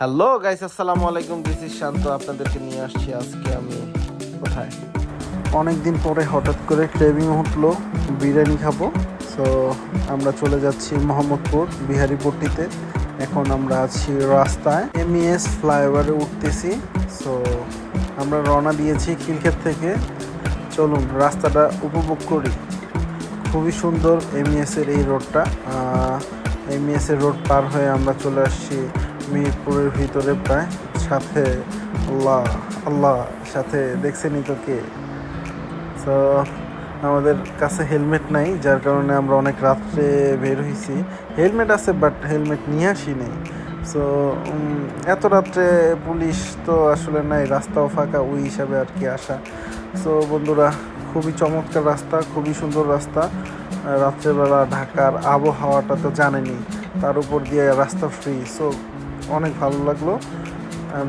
Hello guys আসসালামু আলাইকুম। This is শান্ত আপনাদেরকে নিয়ে আসছি আজকে আমি কোথায়? অনেক দিন পরে হঠাৎ করে ক্রেভিং উঠল বিরিয়ানি খাব। সো আমরা চলে যাচ্ছি মোহাম্মদপুর, বিহারিপট্টিতে। এখন আমরা আছি রাস্তায়। এমইএস ফ্লাইওভারে উঠতেছি। সো আমরা রওনা দিয়েছি খিলক্ষেত থেকে। চলুন, রাস্তাটা উপভোগ করি। খুবই সুন্দর এমইএস এর এই রোডটা। এমইএস এর রোড পার হয়ে আমরা চলে আসছি মিরপুরের ভিতরে প্রায় সাথে আল্লাহ আল্লাহ সাথে দেখছেনই তো কে তো আমাদের কাছে হেলমেট নাই, যার কারণে আমরা অনেক রাত্রে বের হয়েছি হেলমেট আছে বাট হেলমেট নিয়ে আসি নেই সো এত রাত্রে পুলিশ তো আসলে নাই, রাস্তাও ফাঁকা, ওই হিসাবে আর কি আসা। সো বন্ধুরা, খুবই চমৎকার রাস্তা, খুবই সুন্দর রাস্তা। রাত্রেবেলা ঢাকার আবহাওয়াটা তো জানেনি তার উপর দিয়ে রাস্তা ফ্রি সো অনেক ভালো লাগল।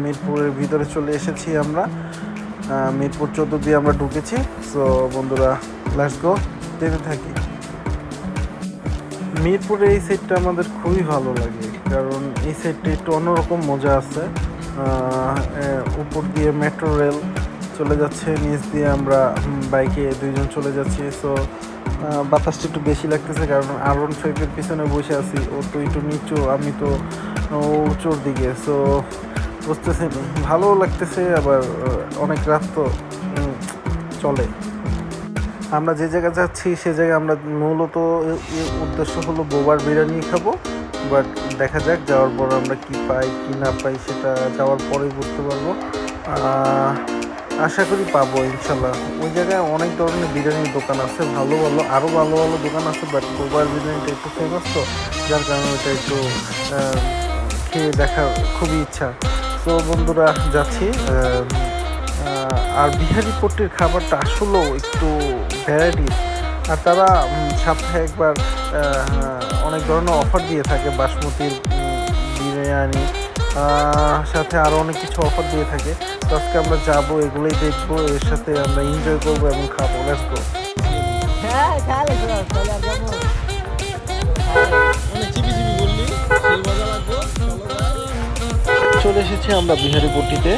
মিরপুরের ভিতরে চলে এসেছি আমরা। মিরপুর চোদ্দ দিয়ে আমরা ঢুকেছি। সো বন্ধুরা লেটস গো যেতে থাকি। মিরপুরের এই সাইডটা আমাদের খুবই ভালো লাগে। কারণ এই সাইডটা একটু অন্যরকম মজা আছে। উপর দিয়ে মেট্রো রেল চলে যাচ্ছে। নিচ দিয়ে আমরা বাইকে দুইজন চলে যাচ্ছি। সো বাতাসটা একটু বেশি লাগতেছে, কারণ আরন ফাইভের পিছনে বসে আছি। ও তো একটু নিচু, আমি তো উঁচুর দিকে সো বুঝতেছেন ভালো লাগতেছে, আবার অনেক রাত তো চলে। আমরা যে জায়গায় যাচ্ছি, সে জায়গায় আমরা মূলত উদ্দেশ্য হলো বোবার বিরিয়ানি খাব। বাট দেখা যাক, যাওয়ার পর আমরা কি পাই, কি না পাই, সেটা যাওয়ার পরেই বুঝতে পারব। আশা করি পাবো, ইনশাল্লাহ। ওই জায়গায় অনেক ধরনের বিরিয়ানির দোকান আছে, ভালো ভালো আরও ভালো ভালো দোকান আছে বাট বোবার বিরিয়ানিটা একটু ফেমাস তো, যার কারণে ওটা একটু খেয়ে দেখার খুবই ইচ্ছা। তো বন্ধুরা, যাচ্ছি আর বিহারি পট্টির খাবারটা আসলেও একটু ভ্যারাইটিস আর তারা সপ্তাহে একবার অনেক ধরনের অফার দিয়ে থাকে, বাসমতির বিরিয়ানি সাথে আরও অনেক কিছু অফার দিয়ে থাকে। তো আজকে আমরা যাব এগুলোই দেখব এর সাথে আমরা এনজয় করব এবং খাব। লেটস গো হ্যাঁ চলে এসেছি আমরা বিহারিপট্টিতে।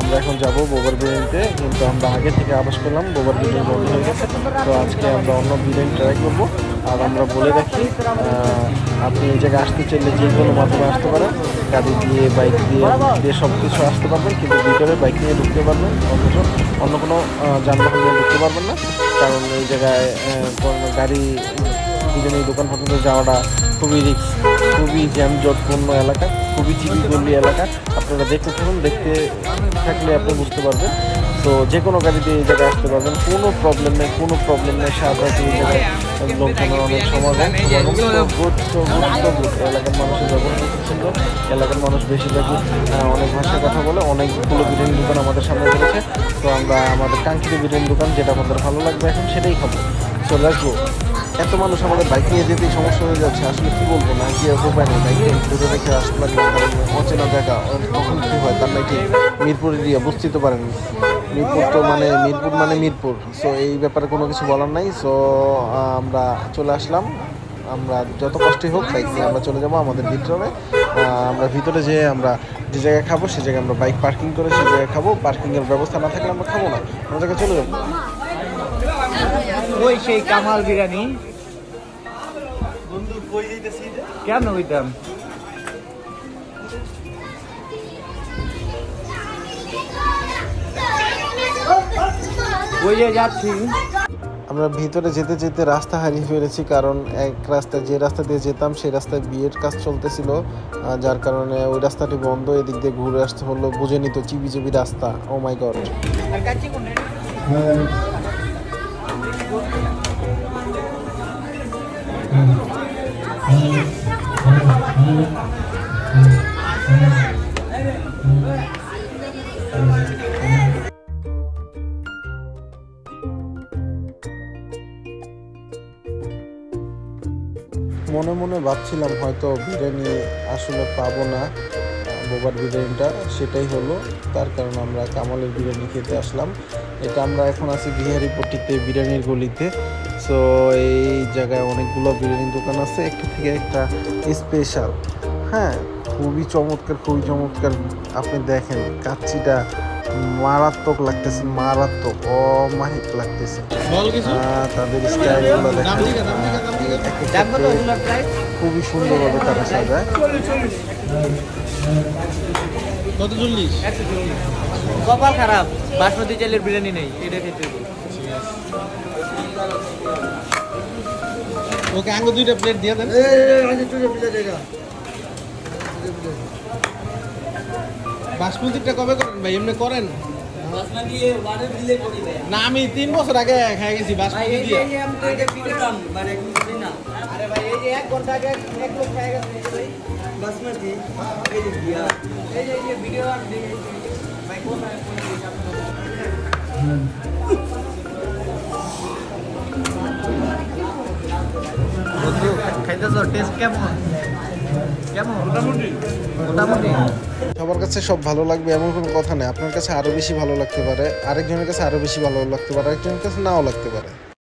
আমরা এখন যাব বোবার বিরিয়ানিতে, কিন্তু আমরা আগে থেকে আবাস করলাম, বোবার বিরিয়ানি বন্ধ হয়ে গেছে। তো আজকে আমরা অন্য বিরিয়ানি ট্রাই করব। আর আমরা বলে রাখি আপনি এই জায়গায় আসতে চাইলে যে কোনো মাধ্যমে আসতে পারেন। গাড়ি দিয়ে বাইক দিয়ে দিয়ে সব কিছু আসতে পারবেন, কিন্তু ভিতরে বাইক নিয়ে ঢুকতে পারবেন, অথচ অন্য কোনো যানবাহন নিয়ে ঢুকতে পারবেন না। কারণ এই জায়গায় গাড়ি বিরিয়ানি দোকান পর্যন্ত যাওয়াটা খুবই রিক্স খুবই জ্যামজটপূর্ণ এলাকা। খুবই চিবি গল্লি এলাকা। আপনারা দেখতে থাকুন, দেখতে থাকলে আপনি বুঝতে পারবেন। তো যে কোনো গাড়িতে এই জায়গায় আসতে পারবেন। কোনো প্রবলেম নেই, কোনো প্রবলেম নেই। সারা এই জায়গায় লোকজনের অনেক সমাগম এলাকার মানুষের ব্যবহার খুব সুন্দর। এলাকার মানুষ বেশিরভাগই অনেক ভাষায় কথা বলে, অনেকগুলো বিরিয়ানি দোকান আমাদের সামনে রয়েছে। তো আমরা আমাদের কাঙ্ক্ষিত বিরিয়ানি দোকান, যেটা আমাদের ভালো লাগবে এখন, সেটাই খাব। চলে আসব। এত মানুষ আমাদের বাইক নিয়ে যেতেই সমস্যা হয়ে যাচ্ছে, আসলে কি বলব, না আর উপায় নেই। বাইক দূরে রেখে আসতে অচেনা জায়গা, কখন কি হয়, তার নাকি মিরপুর এরিয়া তো পারেন মিরপুর তো মানে মিরপুর মানে মিরপুর। সো এই ব্যাপারে কোনো কিছু বলার নাই। সো আমরা চলে আসলাম। আমরা যত কষ্টই হোক বাইক নিয়ে আমরা চলে যাব আমাদের ভিতরে আমরা ভিতরে যেয়ে আমরা যে জায়গায় খাব, সে জায়গায় আমরা বাইক পার্কিং করে সে জায়গায় খাব। পার্কিংয়ের ব্যবস্থা না থাকলে আমরা খাব না। আমরা জায়গায় চলে যাব। ওই সেই কামাল বিরিয়ানি। কেন ওইটাম ওই যে যাচ্ছি। আমরা ভিতরে যেতে যেতে রাস্তা হারিয়ে ফেলেছি কারণ এক রাস্তায় যে রাস্তা দিয়ে যেতাম সেই রাস্তায় বিয়ের কাজ চলতেছিল। যার কারণে ওই রাস্তাটি বন্ধ এদিক দিয়ে ঘুরে আসতে হলো। বুঝে নিত চিবি চিবি রাস্তা ও মাই গড মনে মনে ভাবছিলাম হয়তো বিরিয়ানি আসলে পাবো না, বোবার বিরিয়ানিটা, সেটাই হলো। তার কারণে আমরা কামালের বিরিয়ানি খেতে আসলাম। এটা আমরা এখন আছি বিহারিপট্টিতে বিরিয়ানির গলিতে। সো এই জায়গায় অনেকগুলো বিরিয়ানির দোকান আছে। একটা থেকে একটা স্পেশাল হ্যাঁ খুবই চমৎকার খুবই চমৎকার। আপনি দেখেন কাচ্চিটা মারাত্মক লাগতেছে মারাত্মক অমাহিক লাগতেছে। বল তাদের স্টাইলগুলো দেখেন। খুবই সুন্দরভাবে তারা সাজায়। কত চল্লিশ। কপাল খারাপ। বাসমতি চালের বিরিয়ানি নেই। এটা খেতে হবে। ওকে আঙ্গো দুইটা প্লেট দিয়ে দেন। বাসমতিটা কবে করেন ভাই? এমনি করেন? না আমি তিন বছর আগে খাই গেছি বাসমতি দিয়ে। আরে ভাই এই যে এক ঘণ্টা আগে এক লোক খেয়ে গেছে ভাই। বাসমতি? এই যে দিয়া এই যে ভিডিও আর ভাই কোথায়? খাইতেছো? টেস্ট কেমন? কেমন? মোটামুটি। মোটামুটি। সবার কাছে সব ভালো লাগবে এমন কোনো কথা নেই। আপনার কাছে আরও বেশি ভালো লাগতে পারে আরেকজনের কাছে আরও বেশি ভালো লাগতে পারে আরেকজনের কাছে নাও লাগতে পারে।